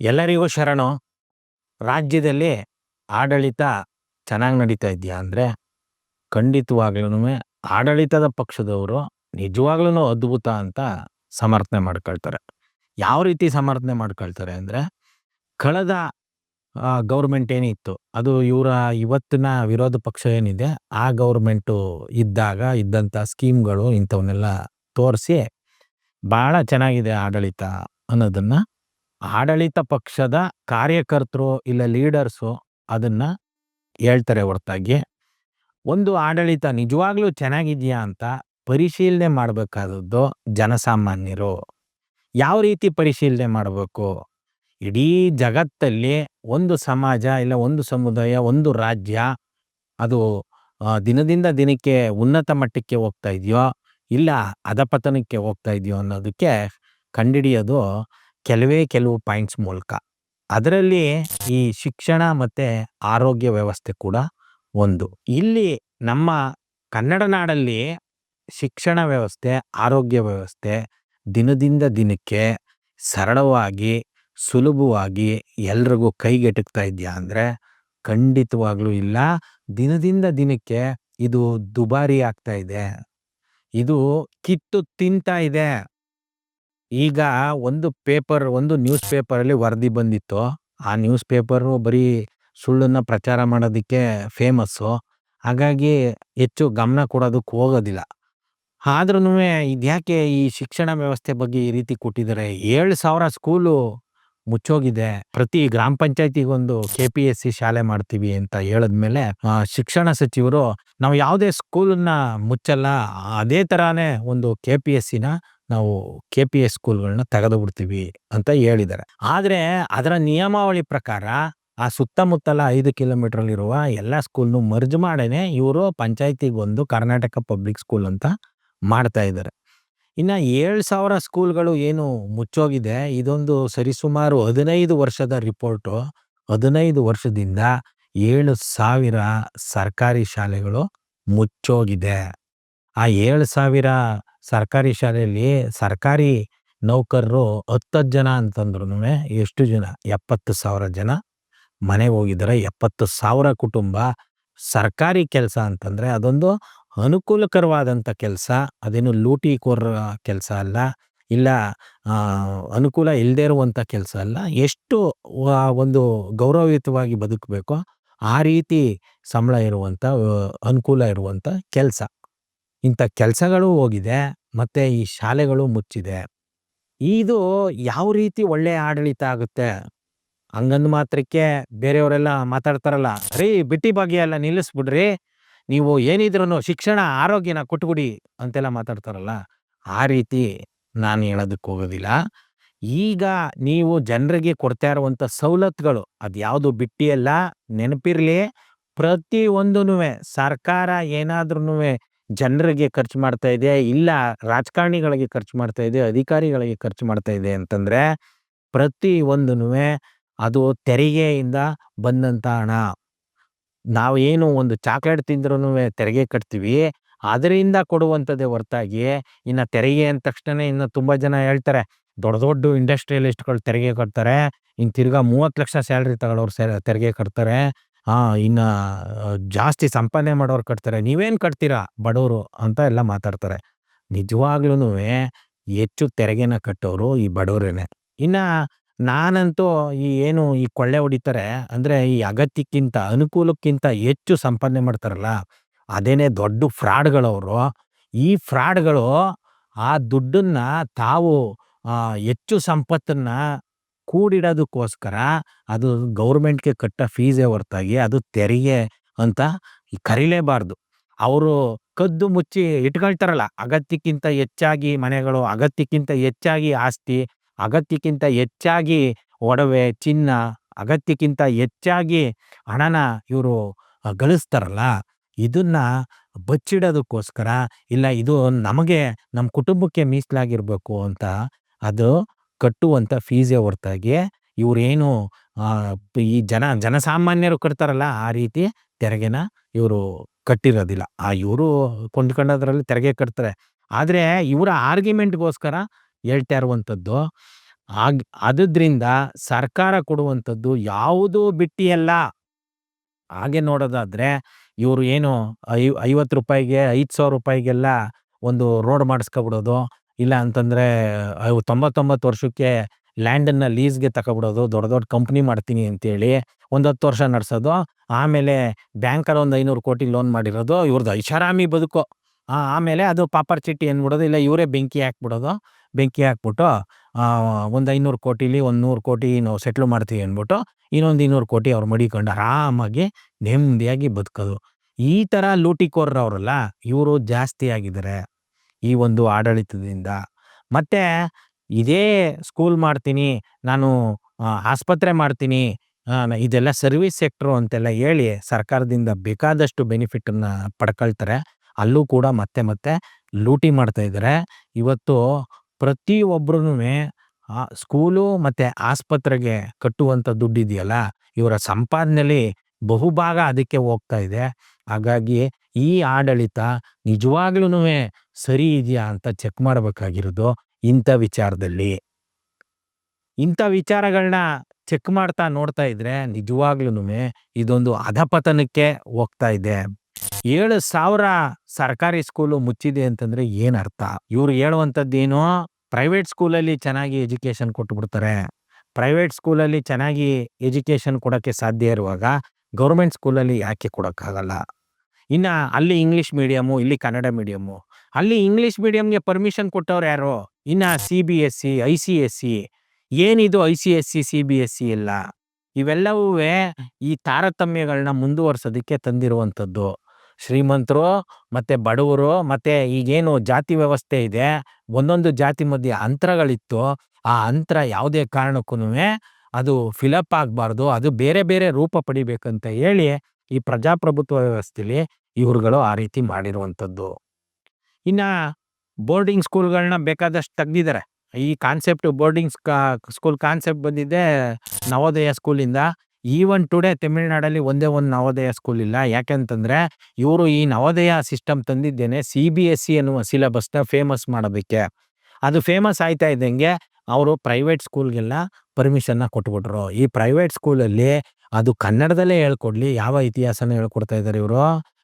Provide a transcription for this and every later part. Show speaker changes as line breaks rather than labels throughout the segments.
ಎಲ್ಲರಿಗೂ ಶರಣು. ರಾಜ್ಯದಲ್ಲಿ ಆಡಳಿತ ಚೆನ್ನಾಗಿ ನಡೀತಾ ಇದೆಯಾ ಅಂದರೆ ಖಂಡಿತವಾಗ್ಲೂ ಆಡಳಿತದ ಪಕ್ಷದವರು ನಿಜವಾಗ್ಲೂ ಅದ್ಭುತ ಅಂತ ಸಮರ್ಥನೆ ಮಾಡ್ಕೊಳ್ತಾರೆ. ಯಾವ ರೀತಿ ಸಮರ್ಥನೆ ಮಾಡ್ಕೊಳ್ತಾರೆ ಅಂದರೆ ಕಳೆದ ಗೌರ್ಮೆಂಟ್ ಏನಿತ್ತು, ಅದು ಇವರ ಇವತ್ತಿನ ವಿರೋಧ ಪಕ್ಷ ಏನಿದೆ, ಆ ಗೌರ್ಮೆಂಟು ಇದ್ದಾಗ ಇದ್ದಂಥ ಸ್ಕೀಮ್ಗಳು ಇಂಥವನ್ನೆಲ್ಲ ತೋರಿಸಿ ಭಾಳ ಚೆನ್ನಾಗಿದೆ ಆಡಳಿತ ಅನ್ನೋದನ್ನ ಆಡಳಿತ ಪಕ್ಷದ ಕಾರ್ಯಕರ್ತರು ಇಲ್ಲ ಲೀಡರ್ಸು ಅದನ್ನ ಹೇಳ್ತಾರೆ ಹೊರತಾಗಿ. ಒಂದು ಆಡಳಿತ ನಿಜವಾಗ್ಲೂ ಚೆನ್ನಾಗಿದೆಯಾ ಅಂತ ಪರಿಶೀಲನೆ ಮಾಡಬೇಕಾದದ್ದು ಜನಸಾಮಾನ್ಯರು. ಯಾವ ರೀತಿ ಪರಿಶೀಲನೆ ಮಾಡಬೇಕು? ಇಡೀ ಜಗತ್ತಲ್ಲಿ ಒಂದು ಸಮಾಜ ಇಲ್ಲ ಒಂದು ಸಮುದಾಯ, ಒಂದು ರಾಜ್ಯ ಅದು ದಿನದಿಂದ ದಿನಕ್ಕೆ ಉನ್ನತ ಮಟ್ಟಕ್ಕೆ ಹೋಗ್ತಾ ಇದೆಯೋ ಇಲ್ಲ ಅಧಪತನಕ್ಕೆ ಹೋಗ್ತಾ ಇದೆಯೋ ಅನ್ನೋದಕ್ಕೆ ಕಂಡಿಡಿಯೋದು ಕೆಲವೇ ಕೆಲವು ಪಾಯಿಂಟ್ಸ್ ಮೂಲಕ. ಅದರಲ್ಲಿ ಈ ಶಿಕ್ಷಣ ಮತ್ತು ಆರೋಗ್ಯ ವ್ಯವಸ್ಥೆ ಕೂಡ ಒಂದು. ಇಲ್ಲಿ ನಮ್ಮ ಕನ್ನಡ ನಾಡಲ್ಲಿ ಶಿಕ್ಷಣ ವ್ಯವಸ್ಥೆ, ಆರೋಗ್ಯ ವ್ಯವಸ್ಥೆ ದಿನದಿಂದ ದಿನಕ್ಕೆ ಸರಳವಾಗಿ, ಸುಲಭವಾಗಿ ಎಲ್ರಿಗೂ ಕೈಗೆಟುಕ್ತಾ ಇದೆಯಾ ಅಂದರೆ ಖಂಡಿತವಾಗ್ಲೂ ಇಲ್ಲ. ದಿನದಿಂದ ದಿನಕ್ಕೆ ಇದು ದುಬಾರಿ ಆಗ್ತಾ ಇದೆ. ಇದು ಕಿತ್ತು ತಿಂತಾ ಇದೆ. ಈಗ ಒಂದು ಪೇಪರ್, ಒಂದು ನ್ಯೂಸ್ ಪೇಪರಲ್ಲಿ ವರದಿ ಬಂದಿತ್ತು. ಆ ನ್ಯೂಸ್ ಪೇಪರು ಬರೀ ಸುಳ್ಳನ್ನ ಪ್ರಚಾರ ಮಾಡೋದಕ್ಕೆ ಫೇಮಸ್ಸು. ಹಾಗಾಗಿ ಹೆಚ್ಚು ಗಮನ ಕೊಡೋದಕ್ಕೆ ಹೋಗೋದಿಲ್ಲ. ಆದ್ರೂ ಇದ್ಯಾಕೆ ಈ ಶಿಕ್ಷಣ ವ್ಯವಸ್ಥೆ ಬಗ್ಗೆ ಈ ರೀತಿ ಕೊಟ್ಟಿದ್ದಾರೆ? ಏಳು ಸಾವಿರ ಸ್ಕೂಲು ಮುಚ್ಚೋಗಿದೆ. ಪ್ರತಿ ಗ್ರಾಮ ಪಂಚಾಯತಿಗೊಂದು ಕೆ ಪಿ ಎಸ್ ಸಿ ಶಾಲೆ ಮಾಡ್ತೀವಿ ಅಂತ ಹೇಳಿದ್ಮೇಲೆ ಶಿಕ್ಷಣ ಸಚಿವರು ನಾವು ಯಾವುದೇ ಸ್ಕೂಲನ್ನ ಮುಚ್ಚಲ್ಲ. ಅದೇ ತರಾನೇ ಒಂದು ಕೆ ಪಿ ಎಸ್ ಸಿನ ನಾವು ಕೆ ಪಿ ಎಸ್ ಸ್ಕೂಲ್ಗಳನ್ನ ತೆಗೆದು ಬಿಡ್ತೀವಿ ಅಂತ ಹೇಳಿದ್ದಾರೆ. ಆದ್ರೆ ಅದರ ನಿಯಮಾವಳಿ ಪ್ರಕಾರ ಆ ಸುತ್ತಮುತ್ತಲ ಐದು ಕಿಲೋಮೀಟ್ರಲ್ಲಿರುವ ಎಲ್ಲ ಸ್ಕೂಲ್ನು ಮರ್ಜ್ ಮಾಡೇನೆ ಇವರು ಪಂಚಾಯತಿಗೊಂದು ಕರ್ನಾಟಕ ಪಬ್ಲಿಕ್ ಸ್ಕೂಲ್ ಅಂತ ಮಾಡ್ತಾ ಇದ್ದಾರೆ. ಇನ್ನು ಏಳು ಸಾವಿರ ಸ್ಕೂಲ್ಗಳು ಏನು ಮುಚ್ಚೋಗಿದೆ, ಇದೊಂದು ಸರಿಸುಮಾರು ಹದಿನೈದು ವರ್ಷದ ರಿಪೋರ್ಟು ಹದಿನೈದು ವರ್ಷದಿಂದ ಏಳು ಸಾವಿರ ಸರ್ಕಾರಿ ಶಾಲೆಗಳು ಮುಚ್ಚೋಗಿದೆ. ಆ ಏಳು ಸಾವಿರ ಸರ್ಕಾರಿ ಶಾಲೆಯಲ್ಲಿ ಸರ್ಕಾರಿ ನೌಕರರು ಹತ್ತು ಜನ ಅಂತಂದ್ರು ಎಷ್ಟು ಜನ? ಎಪ್ಪತ್ತು ಸಾವಿರ ಜನ. ಮನೆಗೆ ಹೋಗಿದ್ದಾರೆ ಎಪ್ಪತ್ತು ಸಾವಿರ ಕುಟುಂಬ. ಸರ್ಕಾರಿ ಕೆಲಸ ಅಂತಂದರೆ ಅದೊಂದು ಅನುಕೂಲಕರವಾದಂಥ ಕೆಲಸ. ಅದೇನು ಲೂಟಿ ಕೋರ ಕೆಲಸ ಅಲ್ಲ. ಇಲ್ಲ ಅನುಕೂಲ ಇಲ್ಲದೇ ಇರುವಂಥ ಕೆಲಸ ಅಲ್ಲ. ಎಷ್ಟು ಒಂದು ಗೌರವಯುತವಾಗಿ ಬದುಕಬೇಕೋ. ಆ ರೀತಿ ಸಂಬಳ ಇರುವಂಥ, ಅನುಕೂಲ ಇರುವಂಥ ಕೆಲಸ. ಇಂಥ ಕೆಲಸಗಳು ಹೋಗಿದೆ, ಮತ್ತೆ ಈ ಶಾಲೆಗಳು ಮುಚ್ಚಿದೆ. ಇದು ಯಾವ ರೀತಿ ಒಳ್ಳೆಯ ಆಡಳಿತ ಆಗುತ್ತೆ? ಹಂಗಂದು ಮಾತ್ರಕ್ಕೆ ಬೇರೆಯವರೆಲ್ಲ ಮಾತಾಡ್ತಾರಲ್ಲ ರೀ ಬಿಟ್ಟಿ ಭಾಗ್ಯ ಎಲ್ಲ ನಿಲ್ಲಿಸ್ಬಿಡ್ರಿ. ನೀವು ಏನಿದ್ರೂ ಶಿಕ್ಷಣ, ಆರೋಗ್ಯನ ಕೊಟ್ಬಿಡಿ ಅಂತೆಲ್ಲ ಮಾತಾಡ್ತಾರಲ್ಲ. ಆ ರೀತಿ ನಾನು ಹೇಳೋದಕ್ಕೆ ಹೋಗೋದಿಲ್ಲ. ಈಗ ನೀವು ಜನರಿಗೆ ಕೊಡ್ತಾ ಇರುವಂಥ ಸವಲತ್ತುಗಳು, ಅದು ಯಾವುದು ಬಿಟ್ಟಿಯಲ್ಲ, ನೆನಪಿರಲಿ. ಪ್ರತಿ ಒಂದೂ ಸರ್ಕಾರ ಏನಾದ್ರೂ ಜನರಿಗೆ ಖರ್ಚು ಮಾಡ್ತಾ ಇದೆ ಇಲ್ಲ, ರಾಜಕಾರಣಿಗಳಿಗೆ ಖರ್ಚು ಮಾಡ್ತಾ ಇದೆ ಅಧಿಕಾರಿಗಳಿಗೆ ಖರ್ಚು ಮಾಡ್ತಾ ಇದೆ ಅಂತಂದ್ರೆ, ಪ್ರತಿ ಒಂದೂ ಅದು ತೆರಿಗೆಯಿಂದ ಬಂದಂತ ಹಣ. ನಾವು ಏನು ಒಂದು ಚಾಕ್ಲೇಟ್ ತಿಂದ್ರೂ ತೆರಿಗೆ ಕಟ್ತೀವಿ. ಅದರಿಂದ ಕೊಡುವಂಥದ್ದೇ ಹೊರತಾಗಿ ಇನ್ನು ತೆರಿಗೆ ಅಂದ ತಕ್ಷಣನೇ ಇನ್ನು ತುಂಬ ಜನ ಹೇಳ್ತಾರೆ, ದೊಡ್ಡ ದೊಡ್ಡ ಇಂಡಸ್ಟ್ರಿಯಲಿಸ್ಟ್ಗಳು ತೆರಿಗೆ ಕಟ್ತಾರೆ. ಇನ್ನು ತಿರ್ಗಾ ಮೂವತ್ತು ಲಕ್ಷ ಸ್ಯಾಲ್ರಿ ತಗೊಳ್ಳೋರು ತೆರಿಗೆ ಕಟ್ತಾರೆ. ಹಾ ಇನ್ನ ಜಾಸ್ತಿ ಸಂಪಾದನೆ ಮಾಡೋರು ಕಟ್ತಾರೆ. ನೀವೇನು ಕಟ್ತೀರಾ ಬಡವರು ಅಂತ ಎಲ್ಲ ಮಾತಾಡ್ತಾರೆ. ನಿಜವಾಗ್ಲೂ ಹೆಚ್ಚು ತೆರಿಗೆನ ಕಟ್ಟೋರು ಈ ಬಡವರೇನೆ. ಇನ್ನ ನಾನಂತೂ ಈ ಏನು ಈ ಕೊಳ್ಳೆ ಹೊಡಿತಾರೆ ಅಂದ್ರೆ ಈ ಅಗತ್ಯಕ್ಕಿಂತ, ಅನುಕೂಲಕ್ಕಿಂತ ಹೆಚ್ಚು ಸಂಪಾದನೆ ಮಾಡ್ತಾರಲ್ಲ, ಅದೇನೇ ದೊಡ್ಡ ಫ್ರಾಡ್ಗಳವರು, ಈ ಫ್ರಾಡ್ಗಳು ಆ ದುಡ್ಡನ್ನ ತಾವು ಹೆಚ್ಚು ಸಂಪತ್ತನ್ನ ಕೂಡಿಡೋದಕ್ಕೋಸ್ಕರ ಅದು ಗೌರ್ಮೆಂಟ್ಗೆ ಕಟ್ಟೋ ಫೀಸೇ ಹೊರತಾಗಿ ಅದು ತೆರಿಗೆ ಅಂತ ಕರಿಲೇಬಾರ್ದು. ಅವರು ಕದ್ದು ಮುಚ್ಚಿ ಇಟ್ಕೊಳ್ತಾರಲ್ಲ, ಅಗತ್ಯಕ್ಕಿಂತ ಹೆಚ್ಚಾಗಿ ಮನೆಗಳು, ಅಗತ್ಯಕ್ಕಿಂತ ಹೆಚ್ಚಾಗಿ ಆಸ್ತಿ, ಅಗತ್ಯಕ್ಕಿಂತ ಹೆಚ್ಚಾಗಿ ಒಡವೆ, ಚಿನ್ನ, ಅಗತ್ಯಕ್ಕಿಂತ ಹೆಚ್ಚಾಗಿ ಹಣನ ಇವರು ಗಳಿಸ್ತಾರಲ್ಲ, ಇದನ್ನು ಬಚ್ಚಿಡೋದಕ್ಕೋಸ್ಕರ, ಇಲ್ಲ ಇದು ನಮಗೆ ನಮ್ಮ ಕುಟುಂಬಕ್ಕೆ ಮೀಸಲಾಗಿರ್ಬೇಕು ಅಂತ ಅದು ಕಟ್ಟುವಂಥ ಫೀಸೇ ಹೊರತಾಗಿ ಇವರೇನು ಈ ಜನ, ಜನಸಾಮಾನ್ಯರು ಕಟ್ತಾರಲ್ಲ ಆ ರೀತಿ ತೆರಿಗೆನ ಇವರು ಕಟ್ಟಿರೋದಿಲ್ಲ ಆ ಇವರು ಕೊಂಡ್ಕೊಂಡೋದ್ರಲ್ಲಿ ತೆರಿಗೆ ಕಟ್ತಾರೆ ಆದರೆ ಇವರ ಆರ್ಗ್ಯುಮೆಂಟ್ಗೋಸ್ಕರ ಹೇಳ್ತಾ ಇರುವಂಥದ್ದು, ಆಗ ಅದರಿಂದ ಸರ್ಕಾರ ಕೊಡುವಂಥದ್ದು ಯಾವುದೂ ಬಿಟ್ಟಿಯಲ್ಲ. ಹಾಗೆ ನೋಡೋದಾದ್ರೆ ಇವರು ಏನು ಐ, ಐವತ್ತು ರೂಪಾಯಿಗೆ, ಐದು ಸಾವಿರ ರೂಪಾಯಿಗೆಲ್ಲ ಒಂದು ರೋಡ್ ಮಾಡಿಸ್ಕೊಬಿಡೋದು. ಇಲ್ಲ ಅಂತಂದ್ರೆ ತೊಂಬತ್ತೊಂಬತ್ತು ವರ್ಷಕ್ಕೆ ಲ್ಯಾಂಡನ್ನ ಲೀಸ್‌ಗೆ ತಕೊಬಿಡೋದು. ದೊಡ್ಡ ದೊಡ್ಡ ಕಂಪನಿ ಮಾಡ್ತೀನಿ ಅಂತೇಳಿ ಒಂದು 10 ವರ್ಷ ನಡ್ಸೋದು. ಆಮೇಲೆ ಬ್ಯಾಂಕರ್ ಒಂದು ಐನೂರು ಕೋಟಿ ಲೋನ್ ಮಾಡಿರೋದು. ಇವ್ರದ್ದು ಐಷಾರಾಮಿ ಬದುಕು. ಆ, ಆಮೇಲೆ ಅದು ಪಾಪರ್ ಚಿಟ್ಟಿ ಅಂದ್ಬಿಡೋದು. ಇಲ್ಲ ಇವರೇ ಬೆಂಕಿ ಹಾಕ್ಬಿಡೋದು. ಬೆಂಕಿ ಹಾಕ್ಬಿಟ್ಟು ಒಂದು 500 ಕೋಟಿಲಿ ಒಂದು 100 ಕೋಟಿ ನಾವು ಸೆಟ್ಲ್ ಮಾಡ್ತೀವಿ ಅಂದ್ಬಿಟ್ಟು, ಇನ್ನೊಂದು 200 ಕೋಟಿ ಅವ್ರು ಮಡಿಕೊಂಡು ಆರಾಮಾಗಿ ನೆಮ್ಮದಿಯಾಗಿ ಬದುಕೋದು. ಈ ತರ ಲೂಟಿಕೋರರು ಅವ್ರಲ್ಲ ಇವರು ಜಾಸ್ತಿ ಆಗಿದ್ದಾರೆ. ಈ ಒಂದು ಆಡಳಿತದಿಂದ. ಮತ್ತೆ ಇದೇ ಸ್ಕೂಲ್ ಮಾಡ್ತೀನಿ, ನಾನು ಆಸ್ಪತ್ರೆ ಮಾಡ್ತೀನಿ, ಇದೆಲ್ಲ ಸರ್ವಿಸ್ ಸೆಕ್ಟ್ರು ಅಂತೆಲ್ಲ ಹೇಳಿ ಸರ್ಕಾರದಿಂದ ಬೇಕಾದಷ್ಟು ಬೆನಿಫಿಟನ್ನು ಪಡ್ಕೊಳ್ತಾರೆ. ಅಲ್ಲೂ ಕೂಡ ಮತ್ತೆ ಮತ್ತೆ ಲೂಟಿ ಮಾಡ್ತಾ ಇದ್ದಾರೆ. ಇವತ್ತು ಪ್ರತಿಯೊಬ್ಬರೂ ಸ್ಕೂಲು ಮತ್ತು ಆಸ್ಪತ್ರೆಗೆ ಕಟ್ಟುವಂಥ ದುಡ್ಡಿದೆಯಲ್ಲ, ಇವರ ಸಂಪಾದನೆಲಿ ಬಹುಭಾಗ ಅದಕ್ಕೆ ಹೋಗ್ತಾ ಇದೆ. ಹಾಗಾಗಿ ಈ ಆಡಳಿತ ನಿಜವಾಗ್ಲೂನುವೆ ಸರಿ ಇದೆಯಾ ಅಂತ ಚೆಕ್ ಮಾಡಬೇಕಾಗಿರೋದು ಇಂಥ ವಿಚಾರದಲ್ಲಿ. ಇಂಥ ವಿಚಾರಗಳನ್ನ ಚೆಕ್ ಮಾಡ್ತಾ ನೋಡ್ತಾ ಇದ್ರೆ ನಿಜವಾಗ್ಲೂ ಇದೊಂದು ಅಧಪತನಕ್ಕೆ ಹೋಗ್ತಾ ಇದೆ. 7,000 ಸರ್ಕಾರಿ ಸ್ಕೂಲು ಮುಚ್ಚಿದೆ ಅಂತಂದ್ರೆ ಏನ್ ಅರ್ಥ? ಇವ್ರು ಹೇಳುವಂಥದ್ದೇನು ಪ್ರೈವೇಟ್ ಸ್ಕೂಲಲ್ಲಿ ಚೆನ್ನಾಗಿ ಎಜುಕೇಶನ್ ಕೊಟ್ಬಿಡ್ತಾರೆ. ಪ್ರೈವೇಟ್ ಸ್ಕೂಲಲ್ಲಿ ಚೆನ್ನಾಗಿ ಎಜುಕೇಶನ್ ಕೊಡೋಕ್ಕೆ ಸಾಧ್ಯ ಇರುವಾಗ ಗೌರ್ಮೆಂಟ್ ಸ್ಕೂಲಲ್ಲಿ ಯಾಕೆ ಕೊಡಕ್ಕಾಗಲ್ಲ? ಇನ್ನ ಅಲ್ಲಿ ಇಂಗ್ಲೀಷ್ ಮೀಡಿಯಮು ಇಲ್ಲಿ ಕನ್ನಡ ಮೀಡಿಯಮು ಅಲ್ಲಿ ಇಂಗ್ಲೀಷ್ ಮೀಡಿಯಮ್ಗೆ ಪರ್ಮಿಷನ್ ಕೊಟ್ಟವ್ರು ಯಾರು? ಇನ್ನು ಸಿ-ಬಿ-ಎಸ್-ಸಿ, ಐ-ಸಿ-ಎಸ್-ಸಿ ಏನಿದು ಐ-ಸಿ-ಎಸ್-ಸಿ, ಸಿ-ಬಿ-ಎಸ್-ಸಿ ಇಲ್ಲ ಇವೆಲ್ಲವೂ ಈ ತಾರತಮ್ಯಗಳನ್ನ ಮುಂದುವರ್ಸೋದಕ್ಕೆ ತಂದಿರುವಂಥದ್ದು. ಶ್ರೀಮಂತರು ಮತ್ತು ಬಡವರು ಮತ್ತು ಈಗೇನು ಜಾತಿ ವ್ಯವಸ್ಥೆ ಇದೆ, ಒಂದೊಂದು ಜಾತಿ ಮಧ್ಯೆ ಅಂತರಗಳಿತ್ತು. ಆ ಅಂತರ ಯಾವುದೇ ಕಾರಣಕ್ಕೂ ಅದು ಫಿಲಪ್ ಆಗಬಾರ್ದು ಅದು ಬೇರೆ ಬೇರೆ ರೂಪ ಪಡಿಬೇಕಂತ ಹೇಳಿ ಈ ಪ್ರಜಾಪ್ರಭುತ್ವ ವ್ಯವಸ್ಥೆಯಲ್ಲಿ ಇವ್ರುಗಳು ಆ ರೀತಿ ಮಾಡಿರುವಂಥದ್ದು. ಇನ್ನು ಬೋರ್ಡಿಂಗ್ ಸ್ಕೂಲ್‌ಗಳನ್ನ ಬೇಕಾದಷ್ಟು ತೆಗ್ದಿದ್ದಾರೆ. ಈ ಕಾನ್ಸೆಪ್ಟ್ ಬೋರ್ಡಿಂಗ್ ಸ್ಕ, ಸ್ಕೂಲ್ ಕಾನ್ಸೆಪ್ಟ್ ಬಂದಿದ್ದೆ ನವೋದಯ ಸ್ಕೂಲಿಂದ. ಈವನ್ ಟುಡೇ ತಮಿಳುನಾಡಲ್ಲಿ ಒಂದೇ ಒಂದು ನವೋದಯ ಸ್ಕೂಲ್ ಇಲ್ಲ. ಯಾಕೆಂತಂದರೆ ಇವರು ಈ ನವೋದಯ ಸಿಸ್ಟಮ್ ತಂದಿದ್ದೇನೆ ಸಿ-ಬಿ-ಎಸ್-ಸಿ ಅನ್ನುವ ಸಿಲೆಬಸ್‌ನ ಫೇಮಸ್ ಮಾಡೋದಕ್ಕೆ. ಅದು ಫೇಮಸ್ ಆಯ್ತಾ ಇದ್ದಂಗೆ ಅವರು ಪ್ರೈವೇಟ್ ಸ್ಕೂಲ್‌ಗೆಲ್ಲ ಪರ್ಮಿಷನ್‌ನ ಕೊಟ್ಬಿಟ್ರು. ಈ ಪ್ರೈವೇಟ್ ಸ್ಕೂಲಲ್ಲಿ ಅದು ಕನ್ನಡದಲ್ಲೇ ಹೇಳ್ಕೊಡ್ಲಿ. ಯಾವ ಇತಿಹಾಸನ ಹೇಳ್ಕೊಡ್ತಾ ಇದ್ದಾರೆ ಇವರು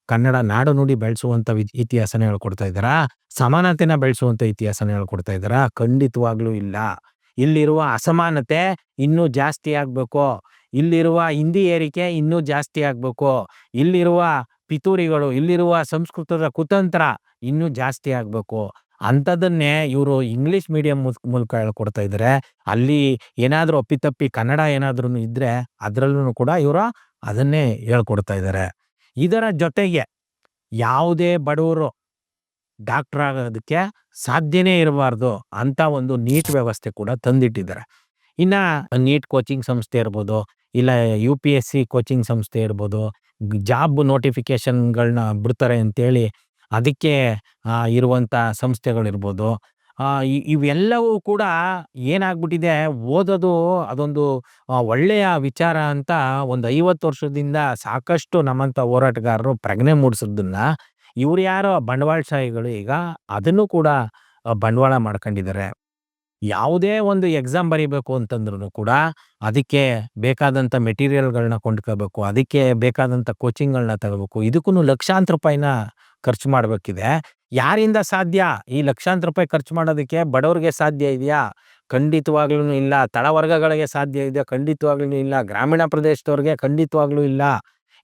ಕನ್ನಡ ನಾಡು ನುಡಿ ಬೆಳೆಸುವಂಥ ವಿ ಇತಿಹಾಸನ ಹೇಳ್ಕೊಡ್ತಾ ಇದ್ದಾರಾ? ಸಮಾನತೆನ ಬೆಳೆಸುವಂಥ ಇತಿಹಾಸನ ಹೇಳ್ಕೊಡ್ತಾ ಇದ್ದಾರಾ? ಖಂಡಿತವಾಗ್ಲೂ ಇಲ್ಲ. ಇಲ್ಲಿರುವ ಅಸಮಾನತೆ ಇನ್ನೂ ಜಾಸ್ತಿ ಆಗ್ಬೇಕು. ಇಲ್ಲಿರುವ ಹಿಂದಿ ಏರಿಕೆ ಇನ್ನೂ ಜಾಸ್ತಿ ಆಗ್ಬೇಕು. ಇಲ್ಲಿರುವ ಪಿತೂರಿಗಳು, ಇಲ್ಲಿರುವ ಸಂಸ್ಕೃತದ ಕುತಂತ್ರ ಇನ್ನೂ ಜಾಸ್ತಿ ಆಗ್ಬೇಕು. ಅಂಥದ್ದನ್ನೇ ಇವರು ಇಂಗ್ಲೀಷ್ ಮೀಡಿಯಂ ಮೂಲಕ ಹೇಳ್ಕೊಡ್ತಾ ಇದ್ದಾರೆ. ಅಲ್ಲಿ ಏನಾದರೂ ಅಪ್ಪಿತಪ್ಪಿ ಕನ್ನಡ ಏನಾದ್ರೂ ಇದ್ರೆ ಅದರಲ್ಲೂ ಕೂಡ ಇವರು ಅದನ್ನೇ ಹೇಳ್ಕೊಡ್ತಾ ಇದ್ದಾರೆ. ಇದರ ಜೊತೆಗೆ ಯಾವುದೇ ಬಡವರು ಡಾಕ್ಟರ್ ಆಗೋದಕ್ಕೆ ಸಾಧ್ಯನೇ ಇರಬಾರ್ದು ಅಂತ ಒಂದು ನೀಟ್ ವ್ಯವಸ್ಥೆ ಕೂಡ ತಂದಿಟ್ಟಿದ್ದಾರೆ. ಇನ್ನು ನೀಟ್ ಕೋಚಿಂಗ್ ಸಂಸ್ಥೆ ಇರ್ಬೋದು, ಇಲ್ಲ ಯು-ಪಿ-ಎಸ್-ಸಿ ಕೋಚಿಂಗ್ ಸಂಸ್ಥೆ ಇರ್ಬೋದು, ಜಾಬ್ ನೋಟಿಫಿಕೇಶನ್‌ಗಳನ್ನ ಬಿಡ್ತಾರೆ ಅಂತೇಳಿ ಅದಕ್ಕೆ ಇರುವಂಥ ಸಂಸ್ಥೆಗಳಿರ್ಬೋದು. ಇವೆಲ್ಲವೂ ಕೂಡ ಏನಾಗ್ಬಿಟ್ಟಿದೆ, ಓದೋದು ಅದೊಂದು ಒಳ್ಳೆಯ ವಿಚಾರ ಅಂತ ಒಂದು 50 ವರ್ಷದಿಂದ ಸಾಕಷ್ಟು ನಮ್ಮಂಥ ಹೋರಾಟಗಾರರು ಪ್ರಜ್ಞೆ ಮೂಡಿಸಿದ್ದನ್ನು ಇವ್ರು ಯಾರೋ ಬಂಡವಾಳಶಾಹಿಗಳು ಈಗ ಅದನ್ನು ಕೂಡ ಬಂಡವಾಳ ಮಾಡ್ಕೊಂಡಿದ್ದಾರೆ. ಯಾವುದೇ ಒಂದು ಎಕ್ಸಾಮ್ ಬರೀಬೇಕು ಅಂತಂದ್ರೂ ಕೂಡ ಅದಕ್ಕೆ ಬೇಕಾದಂಥ ಮೆಟೀರಿಯಲ್‌ಗಳನ್ನ ಕೊಂಡ್ಕೋಬೇಕು. ಅದಕ್ಕೆ ಬೇಕಾದಂಥ ಕೋಚಿಂಗ್‌ಗಳನ್ನ ತಗೋಬೇಕು. ಇದಕ್ಕೂ ಲಕ್ಷಾಂತರ ರೂಪಾಯಿನ ಖರ್ಚು ಮಾಡಬೇಕಿದೆ ಯಾರಿಂದ ಸಾಧ್ಯ? ಈ ಲಕ್ಷಾಂತರ ರೂಪಾಯಿ ಖರ್ಚು ಮಾಡೋದಕ್ಕೆ ಬಡವ್ರಿಗೆ ಸಾಧ್ಯ ಇದೆಯಾ? ಖಂಡಿತವಾಗ್ಲೂ ಇಲ್ಲ. ತಳವರ್ಗಗಳಿಗೆ ಸಾಧ್ಯ ಇದೆಯಾ? ಖಂಡಿತವಾಗ್ಲೂ ಇಲ್ಲ. ಗ್ರಾಮೀಣ ಪ್ರದೇಶದವ್ರಿಗೆ ಖಂಡಿತವಾಗ್ಲೂ ಇಲ್ಲ.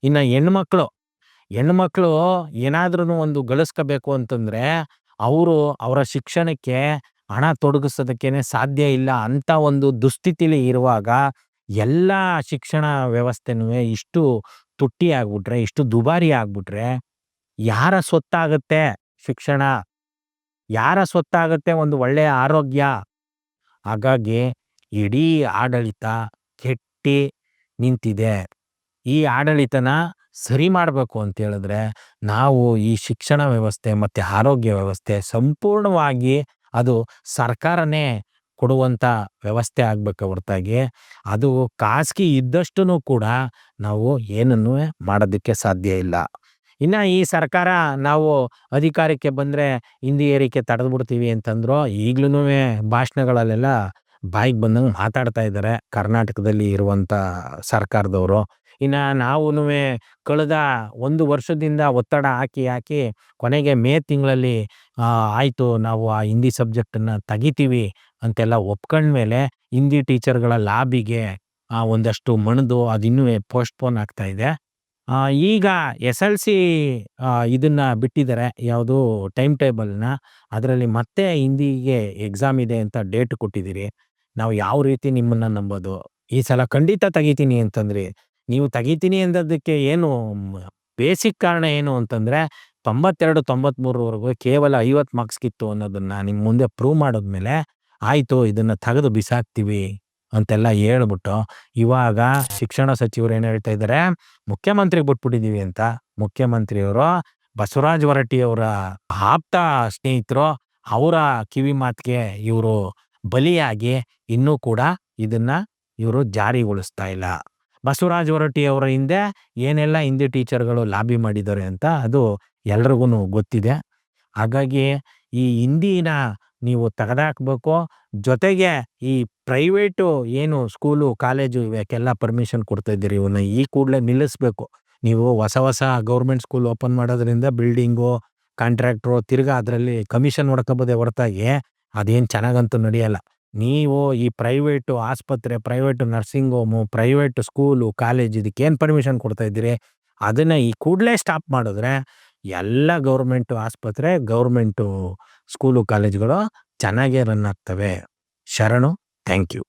ಇನ್ನು ಹೆಣ್ಮಕ್ಳು, ಹೆಣ್ಮಕ್ಳು ಏನಾದ್ರೂ ಒಂದು ಗಳಿಸ್ಕೋಬೇಕು ಅಂತಂದ್ರೆ ಅವರು ಅವರ ಶಿಕ್ಷಣಕ್ಕೆ ಹಣ ತೊಡಗಿಸೋದಕ್ಕೇನೆ ಸಾಧ್ಯ ಇಲ್ಲ ಅಂತ ಒಂದು ದುಸ್ಥಿತಿಲಿ ಇರುವಾಗ ಎಲ್ಲ ಶಿಕ್ಷಣ ವ್ಯವಸ್ಥೆನೂ ಇಷ್ಟು ತುಟ್ಟಿ ಆಗ್ಬಿಟ್ರೆ, ಇಷ್ಟು ದುಬಾರಿ ಆಗ್ಬಿಟ್ರೆ ಯಾರ ಸ್ವತ್ತಾಗುತ್ತೆ ಶಿಕ್ಷಣ? ಯಾರ ಸ್ವತ್ತಾಗುತ್ತೆ ಒಂದು ಒಳ್ಳೆಯ ಆರೋಗ್ಯ? ಹಾಗಾಗಿ ಇಡೀ ಆಡಳಿತ ಕೆಟ್ಟಿ ನಿಂತಿದೆ. ಈ ಆಡಳಿತನ ಸರಿ ಮಾಡಬೇಕು ಅಂತ ಹೇಳಿದ್ರೆ ನಾವು ಈ ಶಿಕ್ಷಣ ವ್ಯವಸ್ಥೆ ಮತ್ತು ಆರೋಗ್ಯ ವ್ಯವಸ್ಥೆ ಸಂಪೂರ್ಣವಾಗಿ ಅದು ಸರ್ಕಾರನೇ ಕೊಡುವಂಥ ವ್ಯವಸ್ಥೆ ಆಗಬೇಕು ಹೊರತಾಗಿ ಅದು ಖಾಸಗಿ ಇದ್ದಷ್ಟು ಕೂಡ ನಾವು ಏನನ್ನೂ ಮಾಡೋದಕ್ಕೆ ಸಾಧ್ಯ ಇಲ್ಲ. ಇನ್ನ ಈ ಸರ್ಕಾರ ನಾವು ಅಧಿಕಾರಕ್ಕೆ ಬಂದ್ರೆ ಹಿಂದಿ ಏರಿಕೆ ತಡೆದ್ಬಿಡ್ತೀವಿ ಅಂತಂದ್ರು ಈಗ್ಲೂ ಭಾಷಣಗಳಲ್ಲೆಲ್ಲ ಬಾಯಿಗೆ ಬಂದಂಗೆ ಮಾತಾಡ್ತಾ ಇದ್ದಾರೆ ಕರ್ನಾಟಕದಲ್ಲಿ ಇರುವಂಥ ಸರ್ಕಾರದವರು. ಇನ್ನು ನಾವೂ ಕಳೆದ ಒಂದು ವರ್ಷದಿಂದ ಒತ್ತಡ ಹಾಕಿ ಹಾಕಿ ಕೊನೆಗೆ ಮೇ ತಿಂಗಳಲ್ಲಿ ಆಯಿತು ನಾವು ಆ ಹಿಂದಿ ಸಬ್ಜೆಕ್ಟನ್ನು ತೆಗಿತೀವಿ ಅಂತೆಲ್ಲ ಒಪ್ಕೊಂಡ್ಮೇಲೆ ಹಿಂದಿ ಟೀಚರ್ಗಳ ಲಾಬಿಗೆ ಒಂದಷ್ಟು ಮಣಿದು ಅದಿನ್ನೂ ಪೋಸ್ಟ್ಪೋನ್ ಆಗ್ತಾ ಇದೆ. ಈಗ ಎಸ್ ಎಲ್ ಸಿ ಇದನ್ನ ಬಿಟ್ಟಿದ್ದಾರೆ ಯಾವುದು ಟೈಮ್ ಟೇಬಲ್ನ. ಅದರಲ್ಲಿ ಮತ್ತೆ ಹಿಂದಿಗೆ ಎಕ್ಸಾಮ್ ಇದೆ ಅಂತ ಡೇಟ್ ಕೊಟ್ಟಿದ್ದೀರಿ. ನಾವು ಯಾವ ರೀತಿ ನಿಮ್ಮನ್ನ ನಂಬೋದು? ಈ ಸಲ ಖಂಡಿತ ತೆಗಿತೀನಿ ಅಂತಂದ್ರಿ. ನೀವು ತೆಗಿತೀನಿ ಅಂದದಕ್ಕೆ ಏನು ಬೇಸಿಕ್ ಕಾರಣ ಏನು ಅಂತಂದ್ರೆ, ತೊಂಬತ್ತೆರಡು, ತೊಂಬತ್ಮೂರವರೆಗೂ ಕೇವಲ ಐವತ್ತು ಮಾರ್ಕ್ಸ್ಗಿತ್ತು ಅನ್ನೋದನ್ನ ನಿಮ್ಮ ಮುಂದೆ ಪ್ರೂವ್ ಮಾಡಿದ್ಮೇಲೆ ಆಯಿತು, ಇದನ್ನ ತೆಗೆದು ಬಿಸಾಕ್ತೀವಿ. ಅಂತೆಲ್ಲ ಹೇಳ್ಬಿಟ್ಟು ಇವಾಗ ಶಿಕ್ಷಣ ಸಚಿವರು ಏನು ಹೇಳ್ತಾ ಇದ್ದಾರೆ ಮುಖ್ಯಮಂತ್ರಿಗೆ ಬಿಟ್ಬಿಟ್ಟಿದ್ದೀವಿ ಅಂತ. ಮುಖ್ಯಮಂತ್ರಿಯವರು ಬಸವರಾಜ ಹೊರಟಿಯವರ ಆಪ್ತ ಸ್ನೇಹಿತರು ಅವರ ಕಿವಿ ಮಾತಿಗೆ ಇವರು ಬಲಿಯಾಗಿ ಇನ್ನೂ ಕೂಡ ಇದನ್ನ ಇವರು ಜಾರಿಗೊಳಿಸ್ತಾ ಇಲ್ಲ. ಬಸವರಾಜ ಹೊರಟಿಯವರ ಹಿಂದೆ ಏನೆಲ್ಲ ಹಿಂದಿ ಟೀಚರ್ಗಳು ಲಾಬಿ ಮಾಡಿದ್ದಾರೆ ಅಂತ ಅದು ಎಲ್ರಿಗೂ ಗೊತ್ತಿದೆ. ಹಾಗಾಗಿ ಈ ಹಿಂದಿನ ನೀವು ತೆಗೆದಾಕ್ಬೇಕು. ಜೊತೆಗೆ ಈ ಪ್ರೈವೇಟು ಏನು ಸ್ಕೂಲು, ಕಾಲೇಜು ಇವಕ್ಕೆಲ್ಲ ಪರ್ಮಿಷನ್ ಕೊಡ್ತಾ ಇದ್ದೀರಿ ಇವನ್ನ ಈ ಕೂಡಲೇ ನಿಲ್ಲಿಸ್ಬೇಕು. ನೀವು ಹೊಸ ಹೊಸ ಗೌರ್ಮೆಂಟ್ ಸ್ಕೂಲ್ ಓಪನ್ ಮಾಡೋದ್ರಿಂದ ಬಿಲ್ಡಿಂಗು, ಕಾಂಟ್ರಾಕ್ಟ್ರು ತಿರ್ಗಾ ಅದರಲ್ಲಿ ಕಮಿಷನ್ ಹೊಡ್ಕೋಬೋದೇ ಹೊರತಾಗಿ ಅದೇನು ಚೆನ್ನಾಗಂತೂ ನಡೆಯಲ್ಲ. ನೀವು ಈ ಪ್ರೈವೇಟು ಆಸ್ಪತ್ರೆ, private nursing home private school, college ಇದಕ್ಕೇನು ಪರ್ಮಿಷನ್ ಕೊಡ್ತಾ ಇದ್ದೀರಿ ಅದನ್ನು ಈ ಕೂಡಲೇ ಸ್ಟಾಪ್ ಮಾಡಿದ್ರೆ ಎಲ್ಲ ಗೌರ್ಮೆಂಟು ಆಸ್ಪತ್ರೆ ಗೌರ್ಮೆಂಟು ಸ್ಕೂಲು ಕಾಲೇಜ್ಗಳು ಚೆನ್ನಾಗೇ ರನ್ ಆಗ್ತವೆ. ಶರಣು ಥ್ಯಾಂಕ್ ಯು.